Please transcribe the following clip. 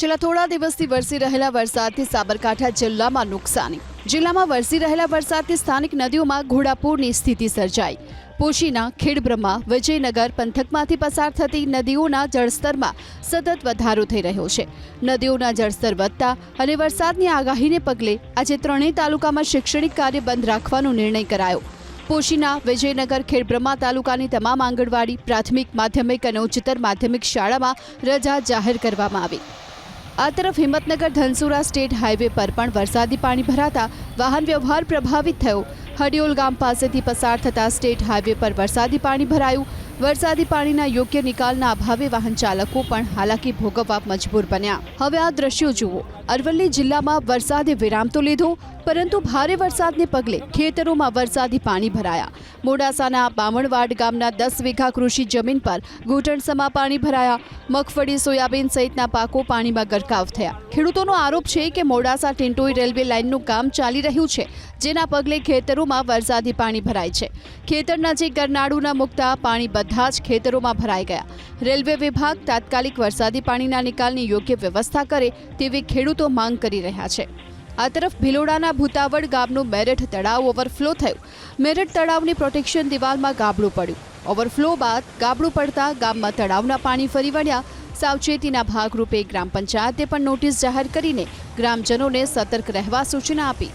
છેલ્લા થોડા દિવસથી વરસી રહેલા વરસાદથી સાબરકાંઠા જિલ્લામાં નુકસાની. જિલ્લામાં વરસી રહેલા વરસાદથી સ્થાનિક નદીઓમાં ઘોડાપૂરની સ્થિતિ સર્જાઈ. પોશીના ખેડબ્રહ્મા વિજયનગર પંથકમાંથી પસાર થતી નદીઓના જળસ્તરમાં સતત વધારો થઈ રહ્યો છે. નદીઓના જળસ્તર વધતા અને વરસાદની આગાહીને પગલે આજે ત્રણેય તાલુકામાં શૈક્ષણિક કાર્ય બંધ રાખવાનો નિર્ણય કરાયો. પોશીના, વિજયનગર ખેડબ્રહ્મા તાલુકાની તમામ આંગણવાડી, પ્રાથમિક, માધ્યમિક અને ઉચ્ચતર માધ્યમિક શાળામાં રજા જાહેર કરવામાં આવી. આ તરફ હિંમતનગર ધનસુરા સ્ટેટ હાઈવે પર પણ વરસાદી પાણી ભરાતા વાહન વ્યવહાર પ્રભાવિત થયો. હડિયોલ ગામ પાસેથી પસાર થતા સ્ટેટ હાઈવે પર વરસાદી પાણી ભરાયું. વરસાદી પાણીના યોગ્ય નિકાલના અભાવે વાહન ચાલકો પણ હાલાકી ભોગવવા મજબૂર બન્યા. હવે આ દ્રશ્યો જુઓ. અરવલ્લી જિલ્લામાં વરસાદે વિરામ તો લીધો, પરંતુ ભારે વરસાદને પગલે ખેતરોમાં વરસાદી પાણી ભરાયા. મોડાસાના બામણવાડ ગામના દસ વીઘા કૃષિ જમીન પર ઘૂંટણસમા પાણી ભરાયા. મગફળી, સોયાબીન સહિતના પાકો પાણીમાં ગરકાવ થયા. ખેડૂતોનો આરોપ છે કે મોડાસા ટિન્ટોઈ રેલવે લાઇનનું કામ ચાલી રહ્યું છે, જેના પગલે ખેતરોમાં વરસાદી પાણી ભરાય છે. ખેતર નજીક ગરનાળુના મુકતા પાણી બધા જ ખેતરોમાં ભરાઈ ગયા. રેલવે વિભાગ તાત્કાલિક વરસાદી પાણીના નિકાલની યોગ્ય વ્યવસ્થા કરે તેવી ખેડૂતો માંગ કરી રહ્યા છે. આ તરફ ભિલોડાના ભૂતાવડ ગામનું મેરઠ તળાવ ઓવરફ્લો થયું. મેરઠ તળાવની પ્રોટેક્શન દિવાલમાં ગાબડું પડ્યું. ઓવરફ્લો બાદ ગાબડું પડતા ગામમાં તળાવના પાણી ફરી વળ્યા. સાવચેતીના ભાગરૂપે ગ્રામ પંચાયતે પણ નોટિસ જાહેર કરીને ગ્રામજનોને સતર્ક રહેવા સૂચના આપી.